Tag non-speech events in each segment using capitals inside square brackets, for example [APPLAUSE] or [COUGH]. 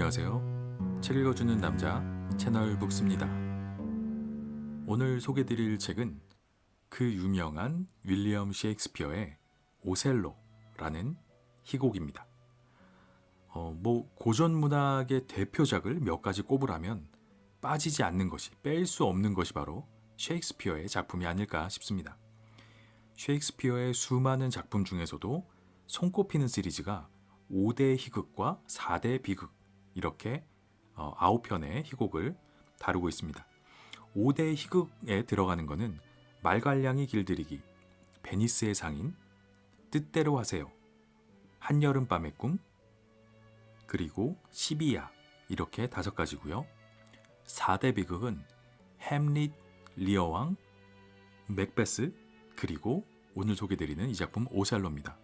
안녕하세요. 책 읽어주는 남자 채널 북스입니다. 오늘 소개드릴 책은 그 유명한 윌리엄 셰익스피어의 오셀로라는 희곡입니다. 어, 뭐 고전 문학의 대표작을 몇 가지 꼽으라면 빠지지 않는 것이 뺄 수 없는 것이 바로 셰익스피어의 작품이 아닐까 싶습니다. 셰익스피어의 수많은 작품 중에서도 손꼽히는 시리즈가 5대 희극과 4대 비극 이렇게 어, 9편의 희곡을 다루고 있습니다. 5대 희극에 들어가는 것은 말괄량이 길들이기, 베니스의 상인, 뜻대로 하세요, 한여름밤의 꿈, 그리고 시비야 이렇게 다섯 가지고요. 4대 비극은 햄릿, 리어왕, 맥베스, 그리고 오늘 소개드리는 이 작품 오셀로입니다.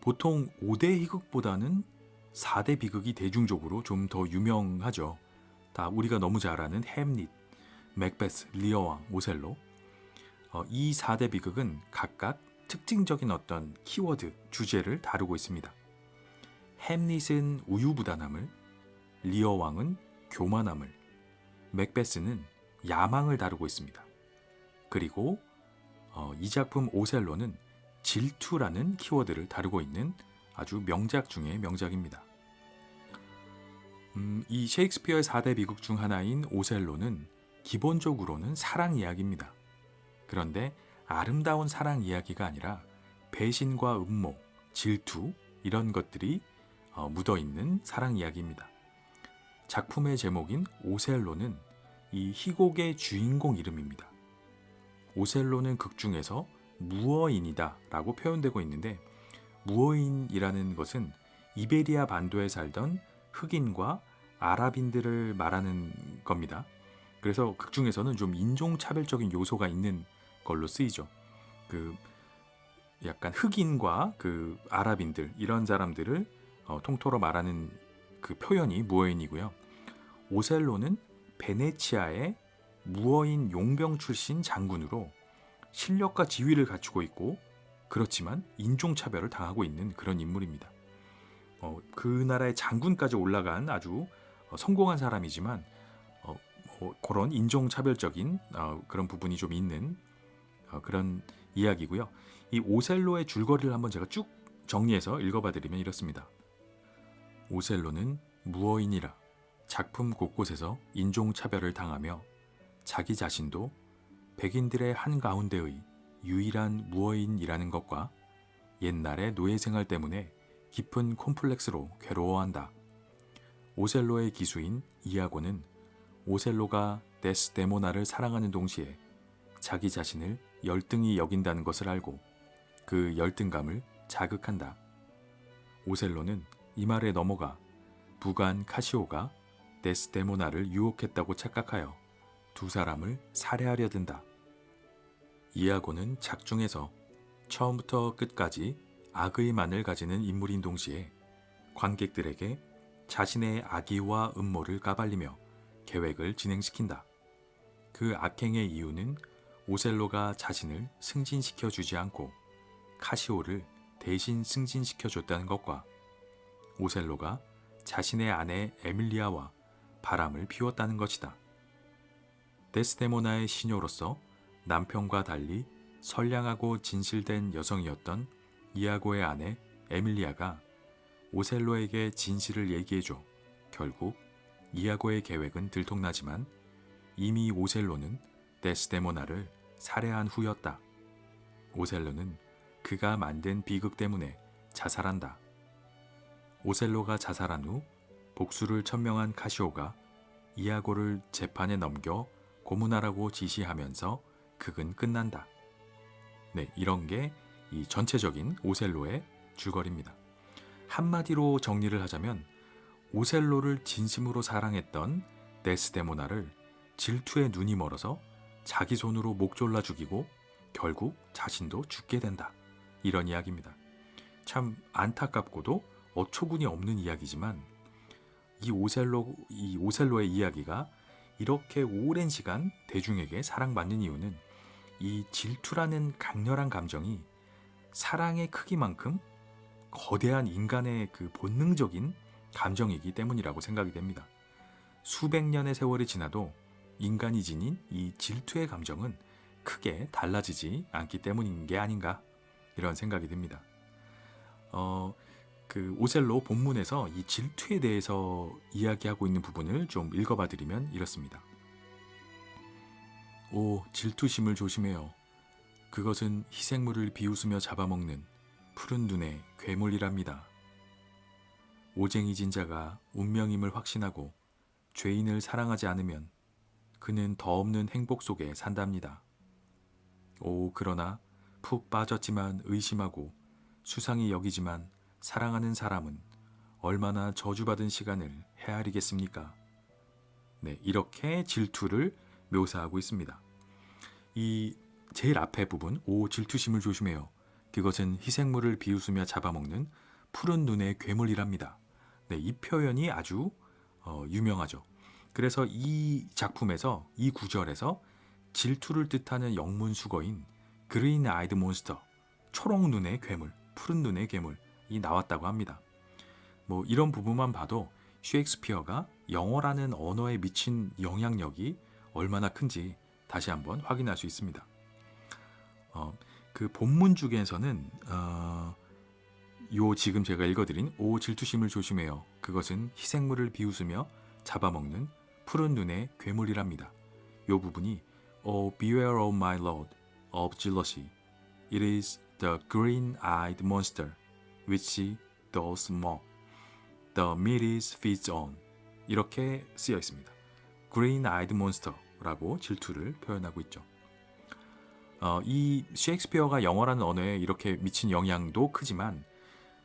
보통 5대 희극보다는 4대 비극이 대중적으로 좀 더 유명하죠. 다 우리가 너무 잘 아는 햄릿, 맥베스, 리어왕, 오셀로. 어, 이 4대 비극은 각각 특징적인 어떤 키워드, 주제를 다루고 있습니다. 햄릿은 우유부단함을, 리어왕은 교만함을, 맥베스는 야망을 다루고 있습니다. 그리고 어, 이 작품 오셀로는 질투라는 키워드를 다루고 있는 아주 명작 중의 명작입니다. 음, 이 셰익스피어의 4대 비극 중 하나인 오셀로는 기본적으로는 사랑 이야기입니다. 그런데 아름다운 사랑 이야기가 아니라 배신과 음모, 질투 이런 것들이 어, 묻어 있는 사랑 이야기입니다. 작품의 제목인 오셀로는 이 희곡의 주인공 이름입니다. 오셀로는 극 중에서 무어인이다 라고 표현되고 있는데 무어인이라는 것은 이베리아 반도에 살던 흑인과 아랍인들을 말하는 겁니다. 그래서 극 중에서는 좀 인종차별적인 요소가 있는 걸로 쓰이죠. 그 약간 흑인과 그 아랍인들 이런 사람들을 어, 통틀어 말하는 그 표현이 무어인이고요. 오셀로는 베네치아의 무어인 용병 출신 장군으로 실력과 지위를 갖추고 있고 그렇지만 인종차별을 당하고 있는 그런 인물입니다. 어, 그 나라의 장군까지 올라간 아주 어, 성공한 사람이지만 어, 뭐 그런 인종차별적인 어, 그런 부분이 좀 있는 어, 그런 이야기고요. 이 오셀로의 줄거리를 한번 제가 쭉 정리해서 읽어봐드리면 이렇습니다. 오셀로는 무어인이라 작품 곳곳에서 인종차별을 당하며 자기 자신도 백인들의 한가운데의 유일한 무어인이라는 것과 옛날의 노예 생활 때문에 깊은 콤플렉스로 괴로워한다. 오셀로의 기수인 이아고는 오셀로가 데스데모나를 사랑하는 동시에 자기 자신을 열등히 여긴다는 것을 알고 그 열등감을 자극한다. 오셀로는 이 말에 넘어가 부관 카시오가 데스데모나를 유혹했다고 착각하여 두 사람을 살해하려 든다. 이아고는 작중에서 처음부터 끝까지 악의만을 가지는 인물인 동시에 관객들에게 자신의 악의와 음모를 까발리며 계획을 진행시킨다. 그 악행의 이유는 오셀로가 자신을 승진시켜 주지 않고 카시오를 대신 승진시켜 줬다는 것과 오셀로가 자신의 아내 에밀리아와 바람을 피웠다는 것이다. 데스데모나의 시녀로서 남편과 달리 선량하고 진실된 여성이었던 이아고의 아내 에밀리아가 오셀로에게 진실을 얘기해줘 결국 이아고의 계획은 들통나지만 이미 오셀로는 데스데모나를 살해한 후였다. 오셀로는 그가 만든 비극 때문에 자살한다. 오셀로가 자살한 후 복수를 천명한 카시오가 이아고를 재판에 넘겨 고문하라고 지시하면서 극은 끝난다. 네, 이런 게 이 전체적인 오셀로의 줄거리입니다. 한마디로 정리를 하자면 오셀로를 진심으로 사랑했던 데스데모나를 질투에 눈이 멀어서 자기 손으로 목 졸라 죽이고 결국 자신도 죽게 된다. 이런 이야기입니다. 참 안타깝고도 어처구니 없는 이야기지만 이 오셀로 이 오셀로의 이야기가 이렇게 오랜 시간 대중에게 사랑받는 이유는 이 질투라는 강렬한 감정이 사랑의 크기만큼 거대한 인간의 그 본능적인 감정이기 때문이라고 생각이 됩니다. 수백 년의 세월이 지나도 인간이 지닌 이 질투의 감정은 크게 달라지지 않기 때문인 게 아닌가 이런 생각이 듭니다. 어, 그 오셀로 본문에서 이 질투에 대해서 이야기하고 있는 부분을 좀 읽어봐 드리면 이렇습니다. 오, 질투심을 조심해요. 그것은 희생물을 비웃으며 잡아먹는 푸른 눈의 괴물이랍니다. 오쟁이 진 자가 운명임을 확신하고 죄인을 사랑하지 않으면 그는 더 없는 행복 속에 산답니다. 오, 그러나 푹 빠졌지만 의심하고 수상히 여기지만 사랑하는 사람은 얼마나 저주받은 시간을 헤아리겠습니까? 네, 이렇게 질투를 묘사하고 있습니다. 이 제일 앞에 부분, 오, 질투심을 조심해요. 그것은 희생물을 비웃으며 잡아먹는 푸른 눈의 괴물이랍니다. 네, 이 표현이 아주 어, 유명하죠. 그래서 이 작품에서 이 구절에서 질투를 뜻하는 영문 수거인 그린 아이드 몬스터, 초록 눈의 괴물, 푸른 눈의 괴물이 나왔다고 합니다. 뭐 이런 부분만 봐도 셰익스피어가 영어라는 언어에 미친 영향력이 얼마나 큰지 다시 한번 확인할 수 있습니다. 어, 그 본문 중에서는 어, 요 지금 제가 읽어드린 오 질투심을 조심해요. 그것은 희생물을 비웃으며 잡아먹는 푸른 눈의 괴물이랍니다. 요 부분이 Oh beware of my lord of jealousy. It is the green-eyed monster which does mock. The meat is feeds on. 이렇게 쓰여 있습니다. Green-eyed monster라고 질투를 표현하고 있죠. 어, 이 셰익스피어가 영어라는 언어에 이렇게 미친 영향도 크지만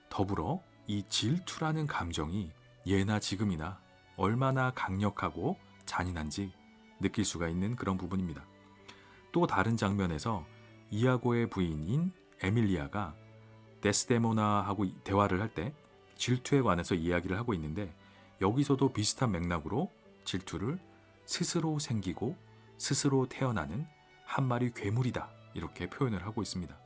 더불어 이 질투라는 감정이 예나 지금이나 얼마나 강력하고 잔인한지 느낄 수가 있는 그런 부분입니다. 또 다른 장면에서 이아고의 부인인 에밀리아가 데스데모나하고 대화를 할 때 질투에 관해서 이야기를 하고 있는데 여기서도 비슷한 맥락으로 질투를 스스로 생기고 스스로 태어나는 한 마리 괴물이다 이렇게 표현을 하고 있습니다.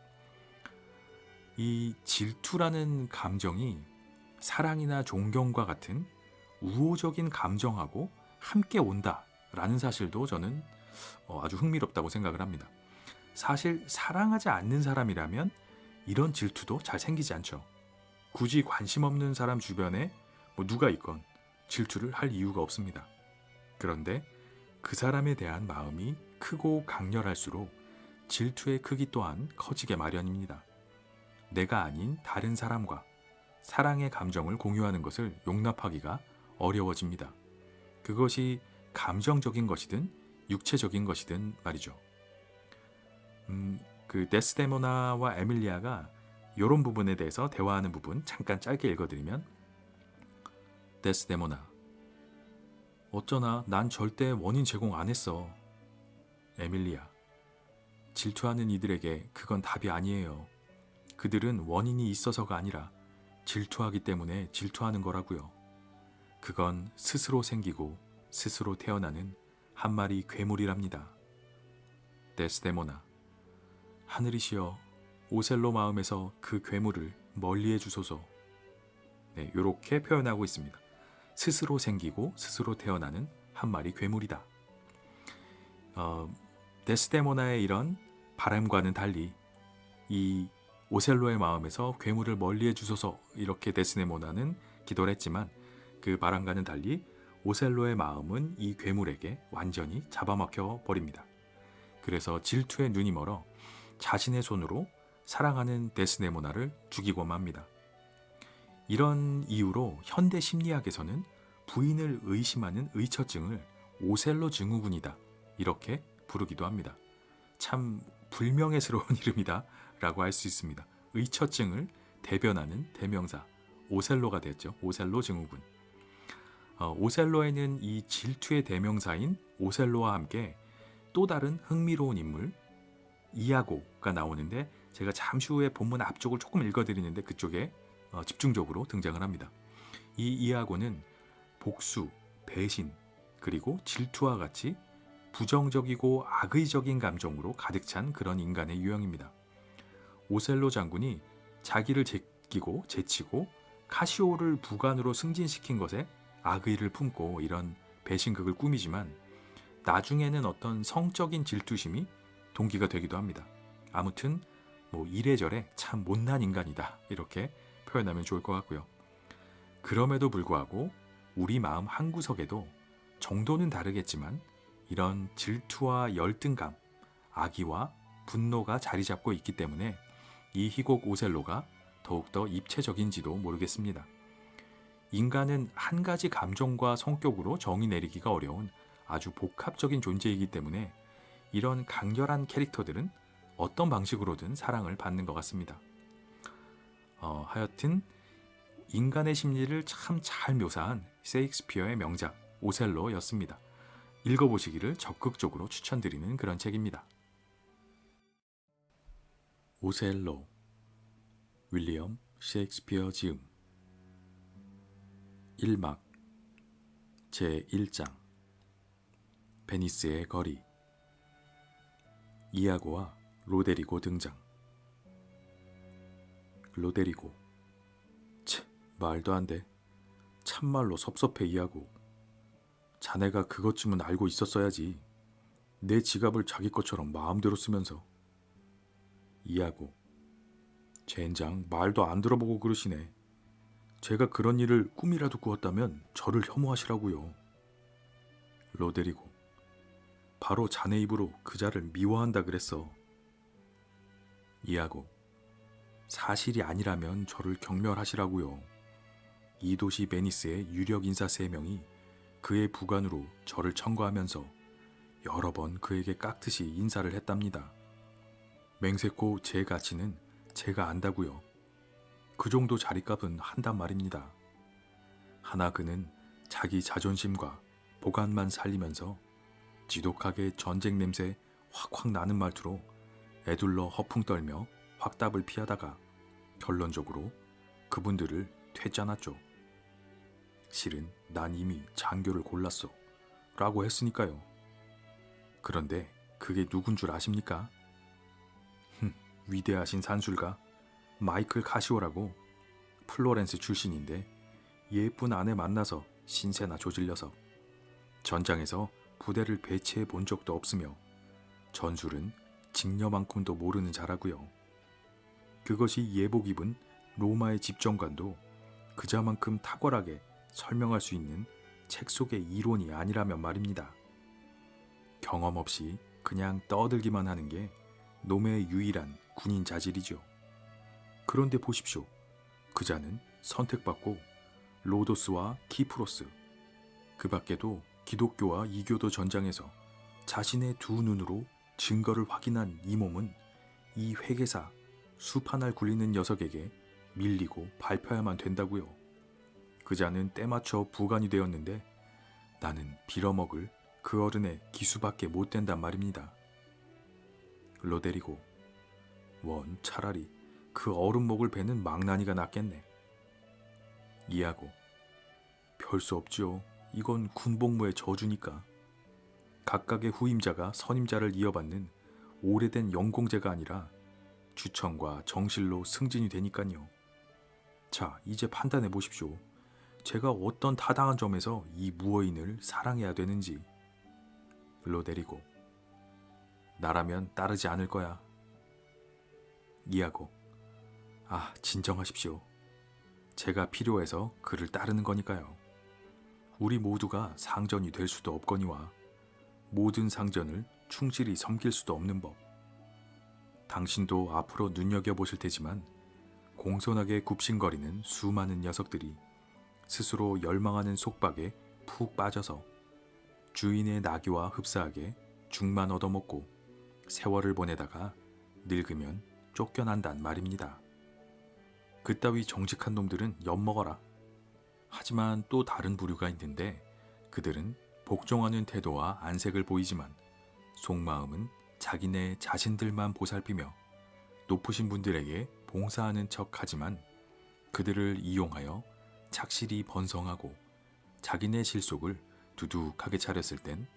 이 질투라는 감정이 사랑이나 존경과 같은 우호적인 감정하고 함께 온다라는 사실도 저는 어, 아주 흥미롭다고 생각을 합니다. 사실 사랑하지 않는 사람이라면 이런 질투도 잘 생기지 않죠. 굳이 관심 없는 사람 주변에 뭐 누가 있건 질투를 할 이유가 없습니다. 그런데 그 사람에 대한 마음이 크고 강렬할수록 질투의 크기 또한 커지게 마련입니다. 내가 아닌 다른 사람과 사랑의 감정을 공유하는 것을 용납하기가 어려워집니다. 그것이 감정적인 것이든 육체적인 것이든 말이죠. 음, 그 데스데모나와 에밀리아가 이런 부분에 대해서 대화하는 부분 잠깐 짧게 읽어드리면 데스데모나 어쩌나 난 절대 원인 제공 안 했어. 에밀리아 질투하는 이들에게 그건 답이 아니에요. 그들은 원인이 있어서가 아니라 질투하기 때문에 질투하는 거라고요. 그건 스스로 생기고 스스로 태어나는 한 마리 괴물이랍니다. 데스데모나 하늘이시여 오셀로 마음에서 그 괴물을 멀리해 주소서. 네, 이렇게 표현하고 있습니다. 스스로 생기고 스스로 태어나는 한 마리 괴물이다. 어, 데스데모나의 이런 바람과는 달리 이 오셀로의 마음에서 괴물을 멀리해 주소서 이렇게 데스데모나는 기도를 했지만 그 바람과는 달리 오셀로의 마음은 이 괴물에게 완전히 잡아먹혀 버립니다. 그래서 질투에 눈이 멀어 자신의 손으로 사랑하는 데스데모나를 죽이고 맙니다. 이런 이유로 현대 심리학에서는 부인을 의심하는 의처증을 오셀로 증후군이다. 이렇게 부르기도 합니다. 참 불명예스러운 [LAUGHS] 이름이다. 라고 할 수 있습니다. 의처증을 대변하는 대명사 오셀로가 됐죠. 오셀로 증후군. 어, 오셀로에는 이 질투의 대명사인 오셀로와 함께 또 다른 흥미로운 인물 이아고가 나오는데 제가 잠시 후에 본문 앞쪽을 조금 읽어드리는데 그쪽에 어, 집중적으로 등장을 합니다. 이 이아고는 복수, 배신, 그리고 질투와 같이 부정적이고 악의적인 감정으로 가득 찬 그런 인간의 유형입니다. 오셀로 장군이 자기를 제끼고 제치고 카시오를 부관으로 승진시킨 것에 악의를 품고 이런 배신극을 꾸미지만 나중에는 어떤 성적인 질투심이 동기가 되기도 합니다. 아무튼 뭐 이래저래 참 못난 인간이다 이렇게 표현하면 좋을 것 같고요. 그럼에도 불구하고 우리 마음 한 구석에도 정도는 다르겠지만 이런 질투와 열등감, 악의와 분노가 자리 잡고 있기 때문에 이 희곡 오셀로가 더욱더 입체적인지도 모르겠습니다. 인간은 한 가지 감정과 성격으로 정의 내리기가 어려운 아주 복합적인 존재이기 때문에 이런 강렬한 캐릭터들은 어떤 방식으로든 사랑을 받는 것 같습니다. 어, 하여튼 인간의 심리를 참 잘 묘사한 세익스피어의 명작 오셀로였습니다. 읽어보시기를 적극적으로 추천드리는 그런 책입니다. 오셀로 윌리엄 셰익스피어 지음 1막 제1장 베니스의 거리 이아고와 로데리고 등장 로데리고 치 말도 안 돼 참말로 섭섭해 이아고 자네가 그것쯤은 알고 있었어야지 내 지갑을 자기 것처럼 마음대로 쓰면서 이하고 젠장 말도 안 들어보고 그러시네. 제가 그런 일을 꿈이라도 꾸었다면 저를 혐오하시라고요. 로데리고 바로 자네 입으로 그자를 미워한다 그랬어. 이하고 사실이 아니라면 저를 경멸하시라고요. 이 도시 베니스의 유력 인사 세 명이 그의 부관으로 저를 청구하면서 여러 번 그에게 깍듯이 인사를 했답니다. 맹세코 제 가치는 제가 안다고요. 그 정도 자리값은 한단 말입니다. 하나 그는 자기 자존심과 보관만 살리면서 지독하게 전쟁 냄새 확확 나는 말투로 애둘러 허풍 떨며 확답을 피하다가 결론적으로 그분들을 퇴짜놨죠. 실은 난 이미 장교를 골랐어. 라고 했으니까요. 그런데 그게 누군 줄 아십니까? 위대하신 산술가 마이클 카시오라고 플로렌스 출신인데 예쁜 아내 만나서 신세나 조질려서 전장에서 부대를 배치해 본 적도 없으며 전술은 직녀만큼도 모르는 자라고요. 그것이 예복 입은 로마의 집정관도 그자만큼 탁월하게 설명할 수 있는 책 속의 이론이 아니라면 말입니다. 경험 없이 그냥 떠들기만 하는 게 놈의 유일한 군인 자질이죠. 그런데 보십시오. 그자는 선택받고 로도스와 키프로스, 그 밖에도 기독교와 이교도 전장에서 자신의 두 눈으로 증거를 확인한 이 몸은 이 회계사 수판알 굴리는 녀석에게 밀리고 밟혀야만 된다고요. 그자는 때맞춰 부관이 되었는데 나는 빌어먹을 그 어른의 기수밖에 못 된단 말입니다. 로데리고 원 차라리 그 어른 목을 베는 망나니가 낫겠네. 이하고 별 수 없지요. 이건 군복무의 저주니까. 각각의 후임자가 선임자를 이어받는 오래된 영공제가 아니라 주청과 정실로 승진이 되니까요. 자, 이제 판단해 보십시오. 제가 어떤 타당한 점에서 이 무어인을 사랑해야 되는지. 로데리고 나라면 따르지 않을 거야. 이하고 아 진정하십시오. 제가 필요해서 그를 따르는 거니까요. 우리 모두가 상전이 될 수도 없거니와 모든 상전을 충실히 섬길 수도 없는 법. 당신도 앞으로 눈여겨보실 테지만 공손하게 굽신거리는 수많은 녀석들이 스스로 열망하는 속박에 푹 빠져서 주인의 나귀와 흡사하게 죽만 얻어먹고 세월을 보내다가 늙으면 쫓겨난단 말입니다. 그따위 정직한 놈들은 엿먹어라. 하지만 또 다른 부류가 있는데 그들은 복종하는 태도와 안색을 보이지만 속마음은 자기네 자신들만 보살피며 높으신 분들에게 봉사하는 척 하지만 그들을 이용하여 착실히 번성하고 자기네 실속을 두둑하게 차렸을 땐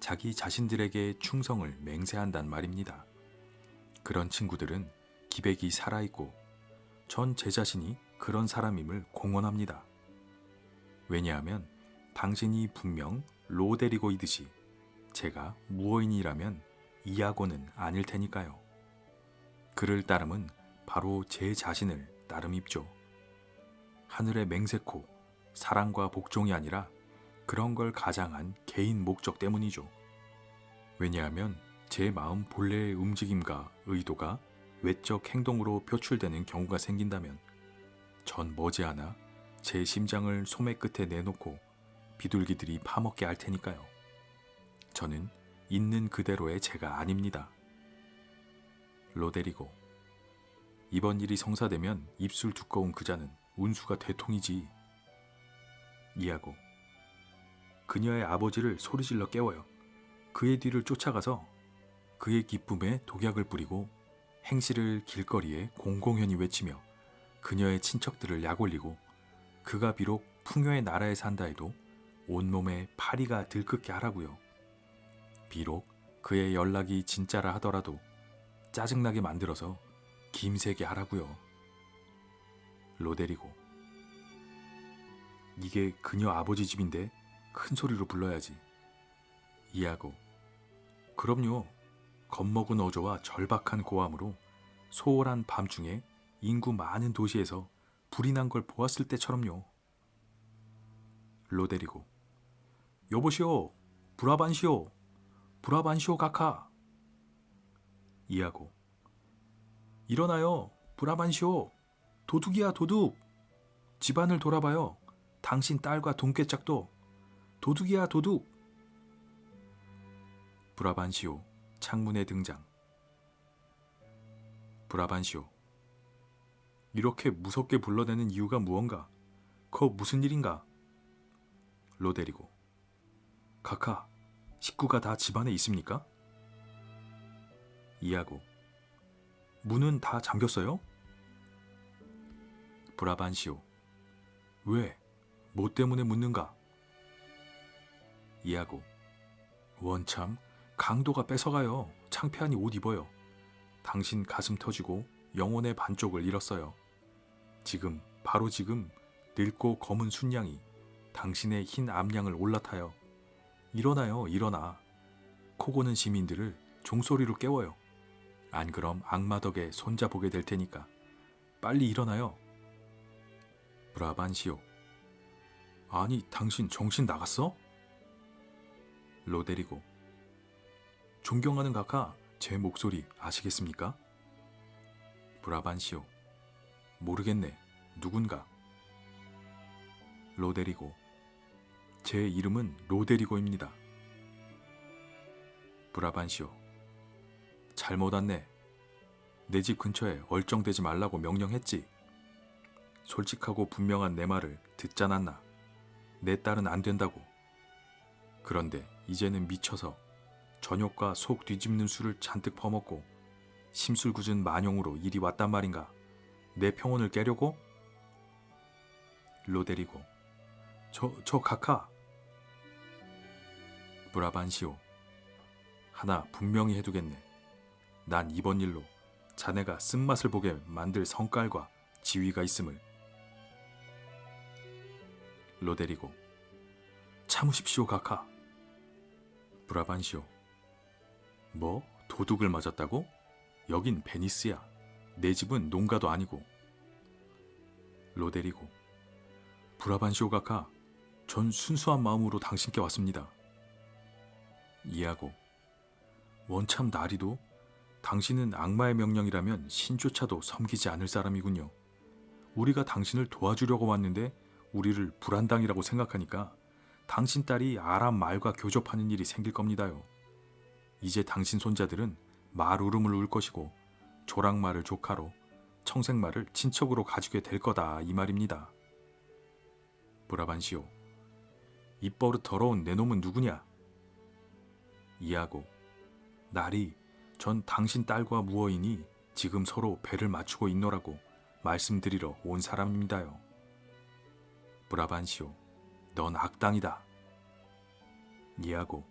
자기 자신들에게 충성을 맹세한단 말입니다. 그런 친구들은 기백이 살아있고 전 제 자신이 그런 사람임을 공언합니다. 왜냐하면 당신이 분명 로 데리고이듯이 제가 무어인이라면 이하고는 아닐 테니까요. 그를 따름은 바로 제 자신을 따름입죠. 하늘의 맹세코, 사랑과 복종이 아니라 그런 걸 가장한 개인 목적 때문이죠. 왜냐하면 제 마음 본래의 움직임과 의도가 외적 행동으로 표출되는 경우가 생긴다면 전 머지않아 제 심장을 소매 끝에 내놓고 비둘기들이 파먹게 할 테니까요. 저는 있는 그대로의 제가 아닙니다. 로데리고. 이번 일이 성사되면 입술 두꺼운 그자는 운수가 대통이지. 이하고. 그녀의 아버지를 소리질러 깨워요. 그의 뒤를 쫓아가서 그의 기쁨에 독약을 뿌리고 행실을 길거리에 공공연히 외치며 그녀의 친척들을 약올리고 그가 비록 풍요의 나라에 산다 해도 온몸에 파리가 들끓게 하라고요. 비록 그의 연락이 진짜라 하더라도 짜증나게 만들어서 김새게 하라고요. 로데리고. 이게 그녀 아버지 집인데 큰 소리로 불러야지. 이하고. 그럼요. 겁먹은 어조와 절박한 고함으로 소홀한 밤중에 인구 많은 도시에서 불이 난 걸 보았을 때처럼요. 로데리고. 여보시오, 브라반시오, 브라반시오 가카. 이하고. 일어나요, 브라반시오. 도둑이야, 도둑. 집안을 돌아봐요. 당신 딸과 동깨짝도 도둑이야, 도둑. 브라반시오 창문에 등장. 브라반시오. 이렇게 무섭게 불러대는 이유가 무언가? 거 무슨 일인가? 로데리고. 카카, 식구가 다 집안에 있습니까? 이하고. 문은 다 잠겼어요? 브라반시오. 왜? 뭐 때문에 묻는가? 이하고. 원참, 강도가 뺏어가요. 창피하니 옷 입어요. 당신 가슴 터지고 영혼의 반쪽을 잃었어요. 지금, 바로 지금, 늙고 검은 순양이 당신의 흰 암양을 올라타요. 일어나요, 일어나. 코고는 시민들을 종소리로 깨워요. 안 그럼 악마 덕에 손자 보게 될 테니까. 빨리 일어나요. 브라반시오. 아니, 당신 정신 나갔어? 로데리고. 존경하는 각하, 제 목소리 아시겠습니까? 브라반시오. 모르겠네. 누군가. 로데리고. 제 이름은 로데리고입니다. 브라반시오. 잘못 왔네. 내 집 근처에 얼쩡대지 말라고 명령했지. 솔직하고 분명한 내 말을 듣지 않았나. 내 딸은 안 된다고. 그런데 이제는 미쳐서 저녁과 속 뒤집는 술을 잔뜩 퍼먹고 심술궂은 만용으로 일이 왔단 말인가. 내 평온을 깨려고? 로데리고. 저, 저 카카. 브라반시오. 하나 분명히 해두겠네. 난 이번 일로 자네가 쓴맛을 보게 만들 성깔과 지위가 있음을. 로데리고. 참으십시오, 카카. 브라반시오. 뭐? 도둑을 맞았다고? 여긴 베니스야. 내 집은 농가도 아니고. 로데리고. 브라반시오 카카. 전 순수한 마음으로 당신께 왔습니다. 이하고. 원참 나리도 당신은 악마의 명령이라면 신조차도 섬기지 않을 사람이군요. 우리가 당신을 도와주려고 왔는데 우리를 불안당이라고 생각하니까 당신 딸이 아람 말과 교접하는 일이 생길 겁니다요. 이제 당신 손자들은 말 울음을 울 것이고 조랑말을 조카로 청생말을 친척으로 가지게 될 거다 이 말입니다. 브라반시오. 입버릇 더러운 내 놈은 누구냐? 이하고 날이 전 당신 딸과 무어이니 지금 서로 배를 맞추고 있노라고 말씀드리러 온 사람입니다요. 브라반시오, 넌 악당이다. 이하고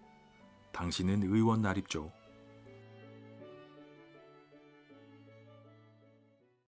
당신은 의원 나립죠.